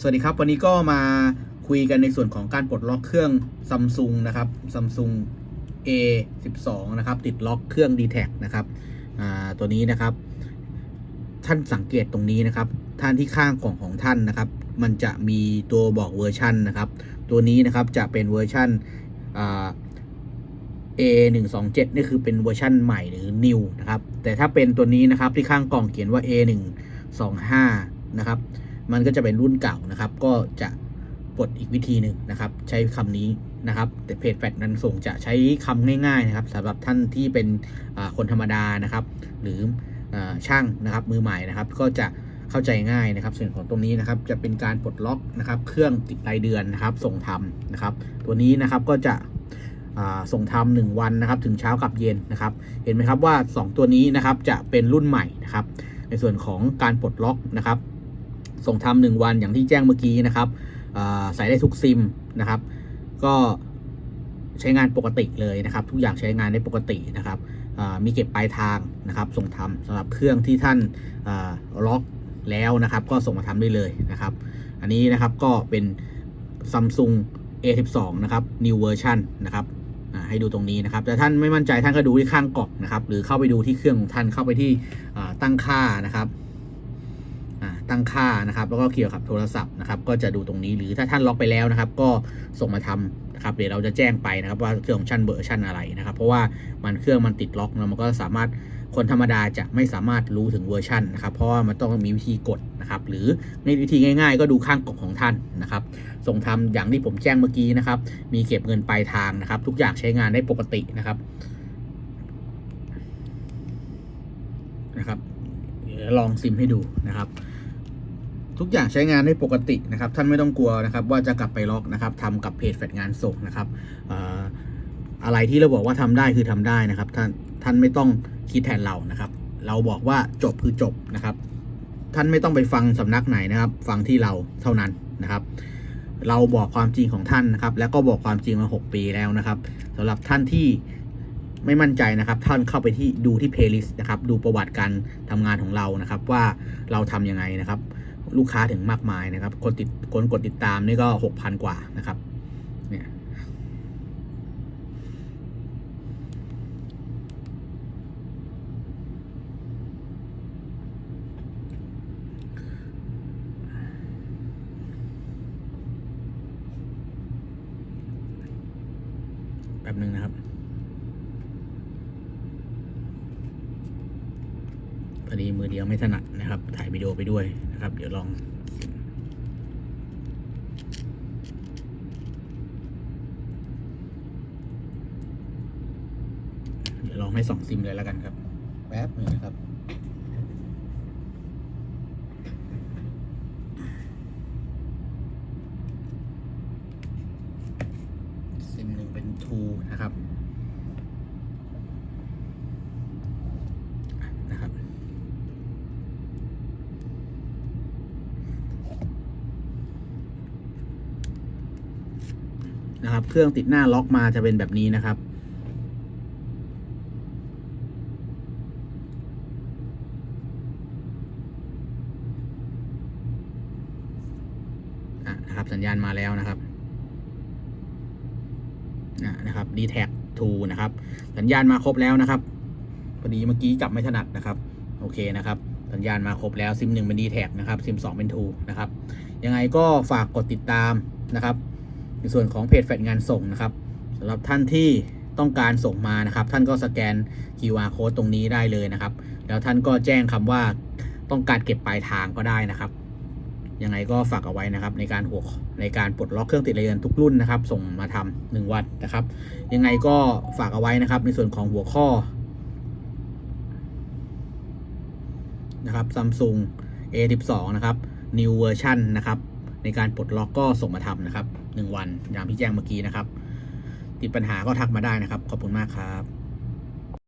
สวัสดีครับ วันนี้ก็มาคุยกันในส่วนของการปลดล็อกเครื่องซัมซุงนะครับซัมซุง A 12 นะครับติดล็อกเครื่อง d t แทนะครับตัวนี้นะครับ ท่านสังเกตตรงนี้นะครับ ท่านที่ข้างกล่องของท่านนะครับ มันจะมีตัวบอกเวอร์ชันนะครับ ตัวนี้นะครับจะเป็นเวอร์ชัน A 1 2 7 นี่คือเป็นเวอร์ชันใหม่หรือ new นะครับ แต่ถ้าเป็นตัวนี้นะครับที่ข้างกล่องเขียนว่า A 1 2 5 นะครับ มันก็จะเป็นรุ่นเก่านะครับ ก็จะปลดอีกวิธีหนึ่งนะครับ ใช้คำนี้นะครับ แต่เพจแฟดนันส่งจะใช้คำง่ายๆนะครับสำหรับท่านที่เป็นคนธรรมดานะครับ หรืออช่างนะครับมือใหม่นะครับ ก็จะเข้าใจง่ายนะครับ ส่วนของตรงนี้นะครับจะเป็นการปลดล็อกนะครับ เครื่องติดรายเดือนนะครับ ส่งทำนะครับ ตัวนี้นะครับก็จะส่งทำหนึ่งวันนะครับ ถึงเช้ากับเย็นนะครับ เห็นไหมครับว่า 2 ตัวนี้นะครับจะเป็นรุ่นใหม่นะครับ ในส่วนของการปลดล็อกนะครับ ส่งทำหนึ่งวันอย่างที่แจ้งเมื่อกี้นะครับใส่ได้ทุกซิมนะครับ ก็ใช้งานปกติเลยนะครับ ทุกอย่างใช้งานได้ปกตินะครับมีเก็บปลายทางนะครับ ส่งทำสำหรับเครื่องที่ท่านาล็อกแล้วนะครับ ก็ส่งมาทำได้เลยนะครับ อันนี้นะครับก็เป็น Samsung A12 นะครับ New Version นะครับให้ดูตรงนี้นะครับ แต่ท่านไม่มั่นใจท่านก็ดูที่ข้างกล่องนะครับ หรือเข้าไปดูที่เครื่องของท่านเข้าไปที่ตั้งค่านะครับ ตั้งค่านะครับแล้วก็เกี่ยวกับโทรศัพท์นะครับก็จะดูตรงนี้หรือถ้าท่านล็อกไปแล้วนะครับ ก็ส่งมาทำนะครับเดี๋ยวเราจะแจ้งไปนะครับว่าเครื่องของชั้นเบอร์ชันอะไรนะครับ เพราะว่ามันเครื่องมันติดล็อกแล้วมันก็สามารถคนธรรมดาจะไม่สามารถรู้ถึงเวอร์ชันนะครับ เพราะว่ามันต้องมีวิธีกดนะครับ หรือในวิธีง่าย ๆ ก็ดูข้างกล่องของท่านนะครับ ส่งทำอย่างที่ผมแจ้งเมื่อกี้นะครับ มีเก็บเงินปลายทางนะครับ ทุกอย่างใช้งานได้ปกตินะครับนะครับลองซิมให้ดูนะครับ ทุกอย่างใช้งานได้ปกตินะครับ ท่านไม่ต้องกลัวนะครับ ว่าจะกลับไปล็อกนะครับทำกับเพจแฟดงานส่งนะครับอะไรที่เราบอกว่าทำได้คือทำได้นะครับ ท่านท่านไม่ต้องคิดแทนเรานะครับ เราบอกว่าจบคือจบนะครับ ท่านไม่ต้องไปฟังสำนักไหนนะครับ ฟังที่เราเท่านั้นนะครับ เราบอกความจริงของท่านนะครับ แล้วก็บอกความจริงมา 6 ปีแล้วนะครับสำหรับท่านที่ไม่มั่นใจนะครับ ท่านเข้าไปที่ดูที่เพลย์ลิสต์นะครับ ดูประวัติการทำงานของเรานะครับ ว่าเราทำยังไงนะครับ ลูกค้าถึงมากมายนะครับ คนติดคนกดติดตามนี่ก็หกพันกว่านะครับ เนี่ยแป๊บนึงนะครับ พอดีมือเดียวไม่ถนัดนะครับ ถ่ายวิดีโอไปด้วยนะครับ เดี๋ยวลองเดี๋ยวลองให้สองซิมเลยแล้วกันครับ แป๊บหนึงนะครับซิมหนึ่งเป็น True นะครับนะครับ นะครับ เครื่องติดหน้าล็อกมาจะเป็นแบบนี้นะครับอะนะครับ สัญญาณมาแล้วนะครับอะนะครับ d t แท็2นะครับ สัญญาณมาครบแล้วนะครับพอดีเมื่อกี้จับไม่ถนัดนะครับ โอเคนะครับสัญญาณมาครบแล้วซิมหนึ่งเป็น d t แท็นะครับซิมสองเป็น2นะครับ ยังไงก็ฝากกดติดตามนะครับ ในส่วนของเพจแฟดงานส่งนะครับสำหรับท่านที่ต้องการส่งมานะครับ ท่านก็สแกน QR code ตรงนี้ได้เลยนะครับ แล้วท่านก็แจ้งคำว่าต้องการเก็บปลายทางก็ได้นะครับ ยังไงก็ฝากเอาไว้นะครับ ในการหัวในการปลดล็อกเครื่องติดเรือนทุกรุ่นนะครับ ส่งมาทำหนึ่งวันนะครับ ยังไงก็ฝากเอาไว้นะครับ ในส่วนของหัวข้อนะครับ Samsung A12 นะครับ New Version นะครับ ในการปลดล็อกก็ส่งมาทำนะครับหนึ่งวันอย่างที่แจ้งเมื่อกี้นะครับ ติดปัญหาก็ทักมาได้นะครับ ขอบคุณมากครับ